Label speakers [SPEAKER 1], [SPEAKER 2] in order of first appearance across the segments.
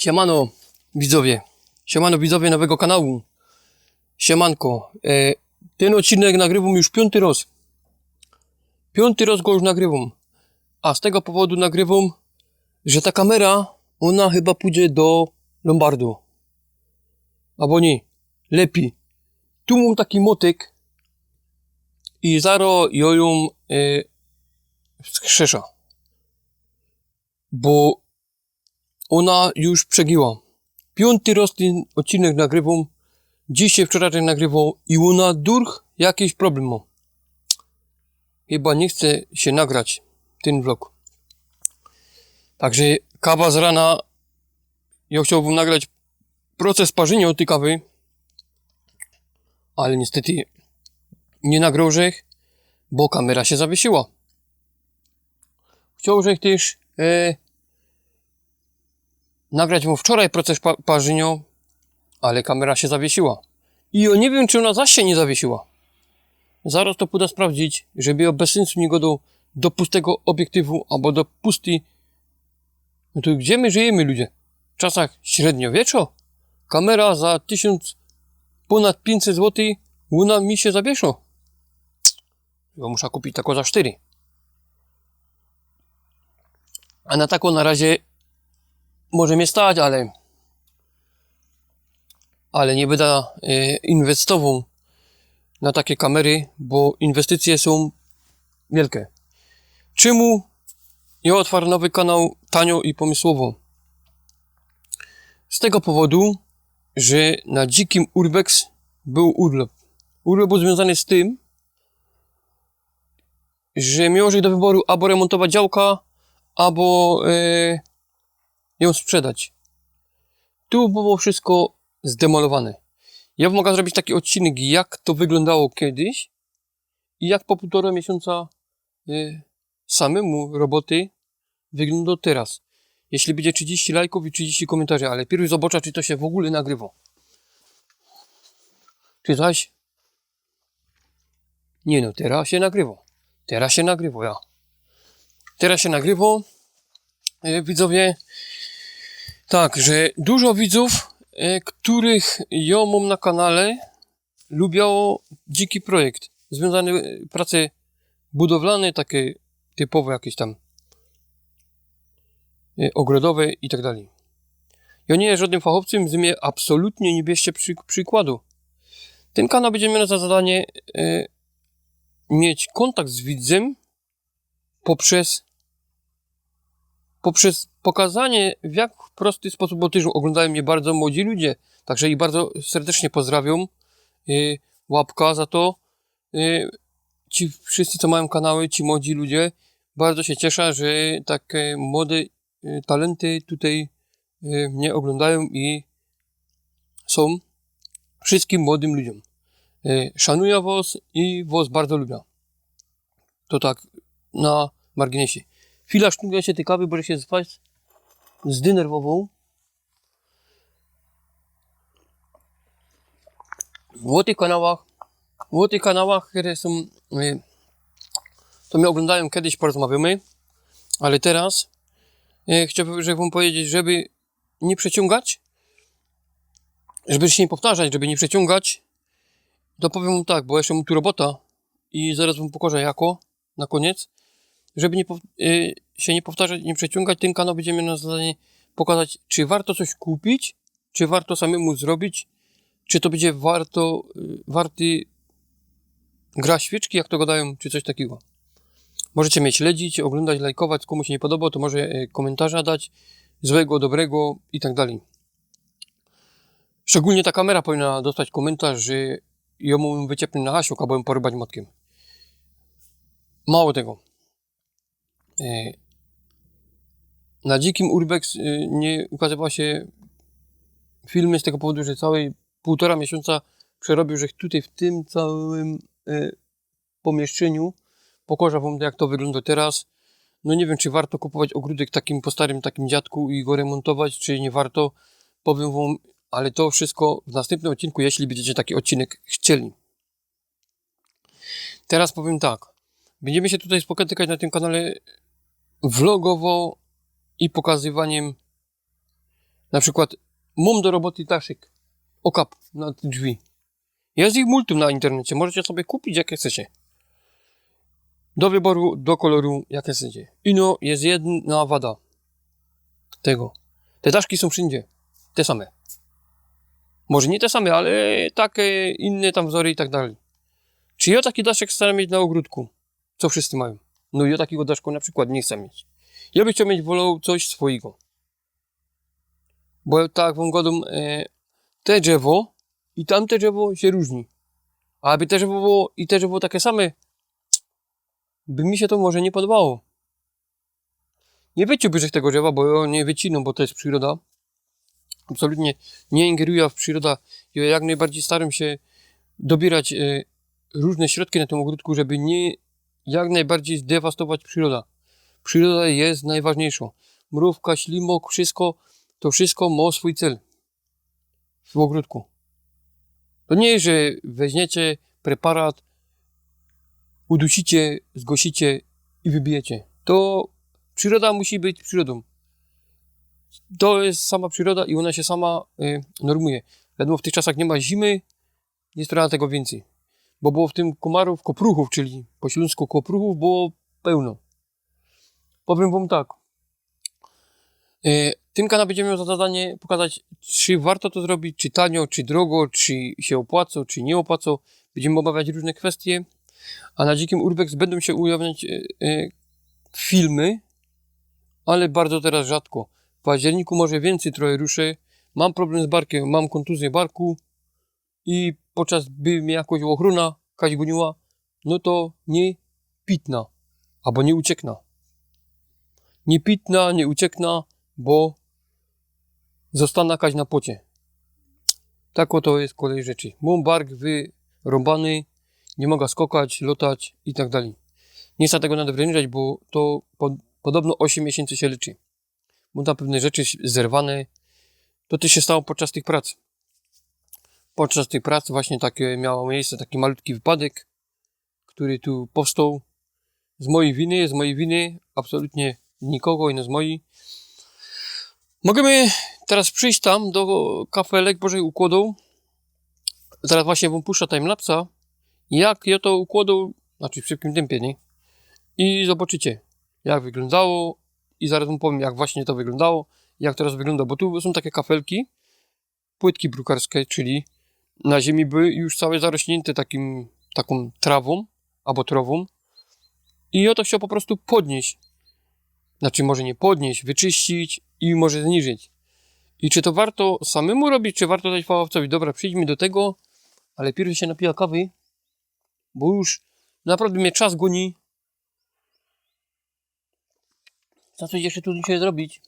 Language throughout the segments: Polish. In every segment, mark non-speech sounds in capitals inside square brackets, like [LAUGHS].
[SPEAKER 1] Siemano widzowie, siemano widzowie nowego kanału. Siemanko, e, ten odcinek nagrywam już piąty raz. Piąty raz go już nagrywam. A z tego powodu nagrywam, że ta kamera, ona chyba pójdzie do Lombardu. Albo nie, lepiej. Tu mam taki motyk i zaro ją ją e, wskrzesza. Bo ona już przegiła. Piąty ten odcinek nagrywam. Dzisiaj, wczoraj nagrywam i ona durch jakiś problem ma. Chyba nie chce się nagrać ten vlog. Także kawa z rana. Ja chciałbym nagrać proces parzenia od tej kawy. Ale niestety nie nagrał ich, bo kamera się zawiesiła. Chciałbym też e, nagrać mu wczoraj proces pa parzenia, ale kamera się zawiesiła. I ja nie wiem, czy ona zaś się nie zawiesiła. Zaraz to pójdę sprawdzić, żeby ja bez sensu nie godał do pustego obiektywu albo do pusty. No to gdzie my żyjemy, ludzie? W czasach średniowiecza? Kamera za 1000, ponad 500 zł, łuna mi się zawiesza. Ja muszę kupić taką za 4. A na taką na razie może mnie stać, ale ale nie będę e, inwestował na takie kamery, bo inwestycje są wielkie. Czemu ja otwarłem nowy kanał tanio i pomysłowo? Z tego powodu, że na dzikim Urbex był urlop. Urlop był związany z tym, że miał do wyboru albo remontować działka, albo e, ją sprzedać. Tu było wszystko zdemolowane. Ja mogę zrobić taki odcinek, jak to wyglądało kiedyś i jak po półtora miesiąca y, samemu roboty wygląda teraz. Jeśli będzie 30 lajków i 30 komentarzy, ale pierw zobaczę, czy to się w ogóle nagrywa. Czy zaś? Nie no, teraz się nagrywa. Teraz się nagrywa, ja. Teraz się nagrywa. Y, widzowie, tak, że dużo widzów, e, których ja mam na kanale, lubiało dziki projekt. Związany e, prace budowlane, takie typowe jakieś tam e, ogrodowe i tak dalej. Ja nie jestem żadnym fachowcem, z mnie absolutnie nie bierzcie przy, przykładu. Ten kanał będzie miał za zadanie e, mieć kontakt z widzem poprzez poprzez pokazanie, w jak prosty sposób, bo oglądają mnie bardzo młodzi ludzie, także i bardzo serdecznie pozdrawiam. Yy, łapka za to. Yy, ci wszyscy, co mają kanały, ci młodzi ludzie, bardzo się cieszę, że takie młode yy, talenty tutaj mnie oglądają i są wszystkim młodym ludziom. Szanuję was i was bardzo lubię. To tak na marginesie. Chwila sztungnia się tej kawy, bo się spać zdenerwował. W tych kanałach, w tych kanałach, które są, y, to mnie oglądają kiedyś, porozmawiamy, ale teraz y, chciałbym wam powiedzieć, żeby nie przeciągać, żeby się nie powtarzać, żeby nie przeciągać, to powiem wam tak, bo jeszcze mam tu robota i zaraz wam pokażę jako, na koniec żeby nie, y, się nie powtarzać, nie przeciągać, ten kanał będziemy na zadanie pokazać, czy warto coś kupić, czy warto samemu zrobić, czy to będzie warto, y, warty gra świeczki, jak to gadają, czy coś takiego. Możecie mnie śledzić, oglądać, lajkować, komuś się nie podoba, to może y, komentarza dać, złego, dobrego i tak dalej. Szczególnie ta kamera powinna dostać komentarz, że ją wyciepnę na hasiok, albo ją porybać motkiem. Mało tego. E, na dzikim Urbex e, nie ukazywał się filmy z tego powodu, że całej półtora miesiąca przerobił, że tutaj w tym całym e, pomieszczeniu pokażę wam jak to wygląda teraz. No nie wiem, czy warto kupować ogródek takim po starym takim dziadku i go remontować, czy nie warto. Powiem wam, ale to wszystko w następnym odcinku, jeśli będziecie taki odcinek chcieli. Teraz powiem tak. Będziemy się tutaj spotykać na tym kanale vlogowo i pokazywaniem Na przykład mam do roboty daszek, okap na drzwi. Jest ich multum na internecie, możecie sobie kupić jakie chcecie. Do wyboru, do koloru, jakie chcecie. Ino jest jedna wada tego. Te daszki są wszędzie te same. Może nie te same, ale takie inne tam wzory i tak dalej. Czy ja taki daszek chcę mieć na ogródku? Co wszyscy mają? No ja takiego daszku na przykład nie chcę mieć. Ja bym chciał mieć wolał coś swojego. Bo tak wam godą e, te drzewo i tamte drzewo się różni. A aby te drzewo było i te drzewo takie same, by mi się to może nie podobało. Nie wyciąłbyś tego drzewa, bo ja nie wycinam, bo to jest przyroda. Absolutnie nie ingeruję w przyrodę. Ja jak najbardziej staram się dobierać e, różne środki na tym ogródku, żeby nie jak najbardziej zdewastować przyrodę. Przyroda jest najważniejszą. Mrówka, ślimok, wszystko, to wszystko ma swój cel w ogródku. To nie jest, że weźmiecie preparat, udusicie, zgosicie i wybijecie. To przyroda musi być przyrodą. To jest sama przyroda i ona się sama y, normuje. Wiadomo, w tych czasach nie ma zimy, jest trochę tego więcej. Bo było w tym komarów, kopruchów, czyli po śląsku kopruchów było pełno. Powiem wam tak. Y, tym kanał będzie miał za zadanie pokazać, czy warto to zrobić, czy tanio, czy drogo, czy się opłaca, czy nie opłaca. Będziemy omawiać różne kwestie. A na Dzikim Urbex będą się ujawniać y, y, filmy, ale bardzo teraz rzadko. W październiku może więcej trochę ruszę. Mam problem z barkiem, mam kontuzję barku i podczas by mnie jakoś ochrona jakaś goniła, no to nie pitna, albo nie uciekna. Nie pitna, nie uciekna, bo zostanę jakaś na pocie. Tak oto jest kolej rzeczy. Mam bark wyrąbany, nie mogę skokać, lotać i tak dalej. Nie chcę tego nadwyrężać, bo to po, podobno 8 miesięcy się leczy bo tam pewne rzeczy zerwane. To też się stało podczas tych prac. Podczas tych prac właśnie takie miało miejsce taki malutki wypadek, który tu powstał z mojej winy, z mojej winy, absolutnie nikogo, inny z mojej. Możemy teraz przyjść tam do kafelek Bożej układał. Teraz właśnie wam puszcza timelapsa, jak ja to układał, znaczy w szybkim tempie, nie? I zobaczycie, jak wyglądało, i zaraz mu powiem, jak właśnie to wyglądało, jak teraz wygląda, bo tu są takie kafelki, płytki brukarskie, czyli na ziemi były już całe zarośnięte takim, taką trawą albo trową i ja to chciał po prostu podnieść. Znaczy może nie podnieść, wyczyścić i może zniżyć. I czy to warto samemu robić, czy warto dać fachowcowi? Dobra, przyjdźmy do tego, ale pierw się napija kawy, bo już naprawdę mnie czas goni. Co coś jeszcze tu dzisiaj zrobić?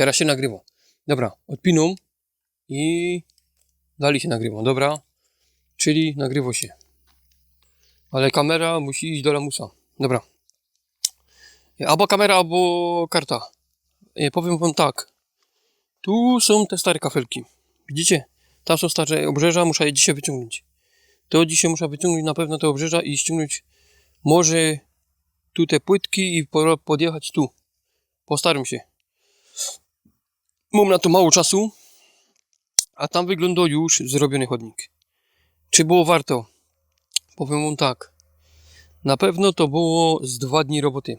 [SPEAKER 1] Teraz się nagrywa. Dobra, odpinam i dalej się nagrywa. Dobra, czyli nagrywa się. Ale kamera musi iść do lamusa. Dobra. Albo kamera, albo karta. E, powiem wam tak. Tu są te stare kafelki. Widzicie? Tam są stare obrzeża, muszę je dzisiaj wyciągnąć. To dzisiaj muszę wyciągnąć na pewno te obrzeża i ściągnąć może tu te płytki i po- podjechać tu. Postaram się. Mam na to mało czasu, a tam wygląda już zrobiony chodnik. Czy było warto? Powiem wam tak. Na pewno to było z dwa dni roboty.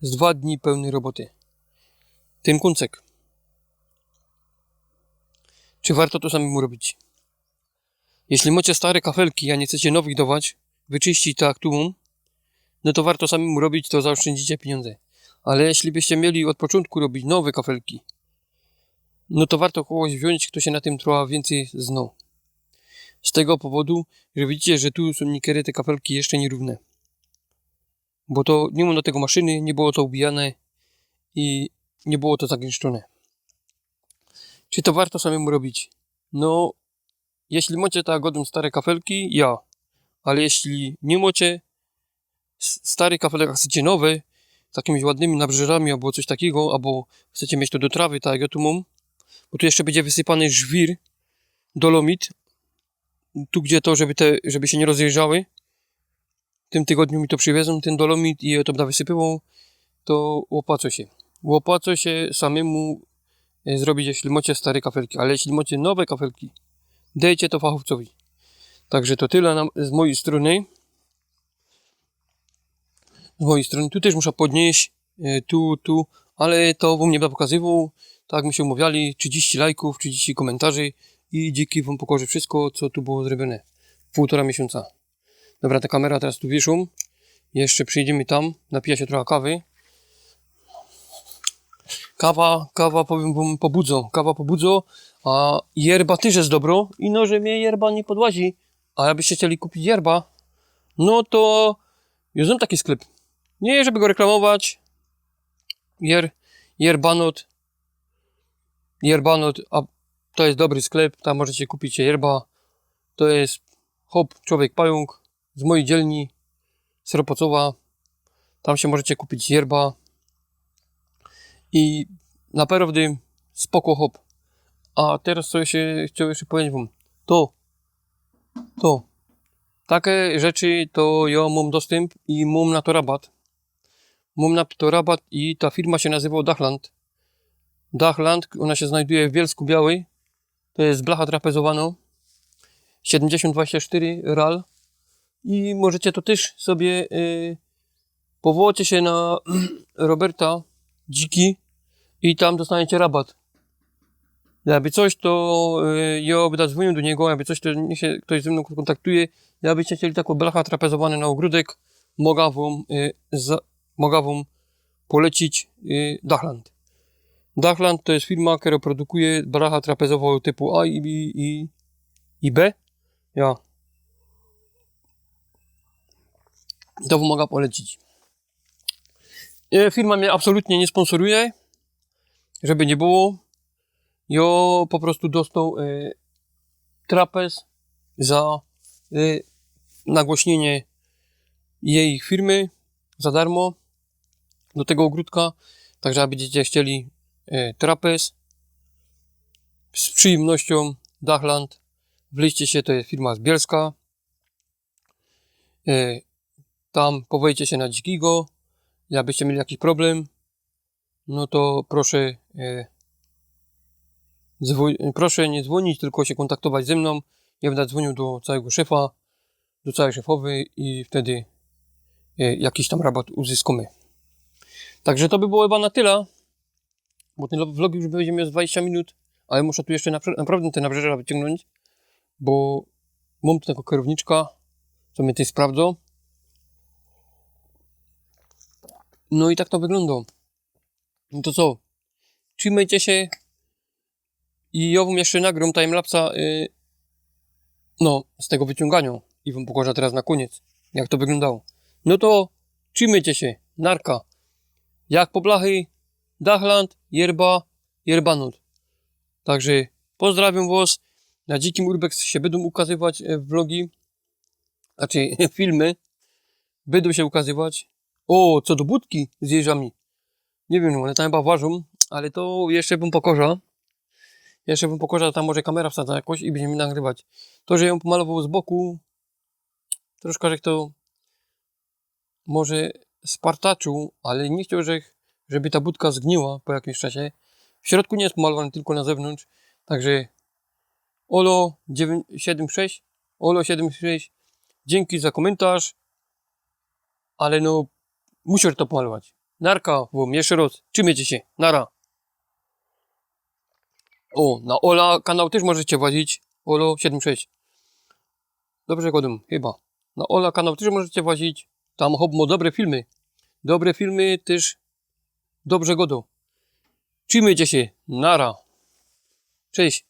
[SPEAKER 1] Z dwa dni pełnej roboty. Tym kuncek. Czy warto to samemu robić? Jeśli macie stare kafelki, a nie chcecie nowych dawać, wyczyścić tak tu, no to warto samemu robić, to zaoszczędzicie pieniądze. Ale jeśli byście mieli od początku robić nowe kafelki, no to warto kogoś wziąć, kto się na tym trochę więcej zna. Z tego powodu, że widzicie, że tu są niekiedy te kafelki jeszcze nierówne. Bo to nie było do tego maszyny, nie było to ubijane i nie było to zagęszczone. Czy to warto samemu robić? No, jeśli macie tak godą stare kafelki, ja. Ale jeśli nie macie stary kafelek, chcecie nowe, z jakimiś ładnymi nabrzeżami albo coś takiego, albo chcecie mieć to do trawy, tak jak ja tu mam, bo tu jeszcze będzie wysypany żwir, dolomit, tu gdzie to, żeby, te, żeby się nie rozjeżdżały. W tym tygodniu mi to przywiezą, ten dolomit i to będę wysypywał, to opłaca się. Opłaca się samemu e, zrobić, jeśli macie stare kafelki, ale jeśli macie nowe kafelki, dajcie to fachowcowi. Także to tyle z mojej strony. Z mojej strony. Tu też muszę podnieść, e, tu, tu, ale to wam nie będę pokazywał. Tak my się umawiali, 30 lajków, 30 komentarzy i dzięki wam pokażę wszystko, co tu było zrobione. Półtora miesiąca. Dobra, ta kamera teraz tu wieszą. Jeszcze przyjdziemy tam, napija się trochę kawy. Kawa, kawa powiem wam pobudzą, kawa pobudzą, a yerba też jest dobro i no, że mnie yerba nie podłazi. A jakbyście chcieli kupić yerba, no to jest taki sklep. Nie, żeby go reklamować. Yer, yerbanot. Yerbanot, a to jest dobry sklep, tam możecie kupić yerba. To jest hop, człowiek pająk z mojej dzielni, Sropocowa. Tam się możecie kupić yerba. I naprawdę spoko hop. A teraz co się chciałem jeszcze powiedzieć wam. To, to, takie rzeczy to ja mam dostęp i mam na to rabat. Mam na to rabat i ta firma się nazywa Dachland. Dachland, ona się znajduje w Bielsku Białej. To jest blacha trapezowana. 7024 RAL. I możecie to też sobie yy, powołacie się na [CLEARS THROAT] Roberta Dziki i tam dostaniecie rabat. Jakby coś, to yy, ja będę dzwonił do niego, jakby coś, to niech się ktoś ze mną kontaktuje. Jakbyście chcieli taką blacha trapezowaną na ogródek, mogę wam, yy, za, mogę wam polecić yy, Dachland. Dachland to jest firma, która produkuje blacha trapezową typu A i, i, i, B. Ja. To mogę polecić. E, Firma mnie absolutnie nie sponsoruje, żeby nie było. Ja po prostu dostał e, trapez za nagłośnienie jej firmy za darmo do tego ogródka. Także jak będziecie chcieli e, trapez z przyjemnością Dachland, wliście się, to jest firma z Bielska. E, tam powejdźcie się na Dzikiego. Jakbyście mieli jakiś problem, no to proszę, e, proszę nie dzwonić, tylko się kontaktować ze mną. Ja będę dzwonił do całego szefa, do całej szefowej i wtedy jakiś tam rabat uzyskamy. Także to by było chyba na tyle, bo ten vlog już będzie miał z 20 minut, ale muszę tu jeszcze napra- naprawdę te nabrzeża wyciągnąć, bo mam tu tego kierowniczka, co mnie tutaj sprawdzą. No i tak to wygląda. No to co? Trzymajcie się. I ja wam jeszcze nagram timelapsa yy, no, z tego wyciągania. I wam pokażę teraz na koniec, jak to wyglądało. No to trzymajcie się. Narka. Jak po blachy, Dachland, Yerba, Yerbanut. Także pozdrawiam was. Na Dzikim Urbex się będą ukazywać e, vlogi, znaczy [LAUGHS] filmy. Będą się ukazywać. O, co do budki z jeżami. Nie wiem, one tam chyba ważą, ale to jeszcze bym pokorza. Jeszcze bym pokorza, tam może kamera wsadza jakoś i będziemy nagrywać. To, że ją pomalował z boku, troszkę, że to może spartaczył, ale nie chciał, że, żeby ta budka zgniła po jakimś czasie. W środku nie jest pomalowany, tylko na zewnątrz. Także Olo 976, Olo 76, dzięki za komentarz. ale no, musisz to pomalować. Narka, wam jeszcze raz, trzymajcie się, nara. O, na Ola kanał też możecie włazić, Olo 76. Dobrze godum, chyba. Na Ola kanał też możecie włazić, tam hobmo dobre filmy. Dobre filmy też dobrze godą. Trzymajcie się, nara. Cześć.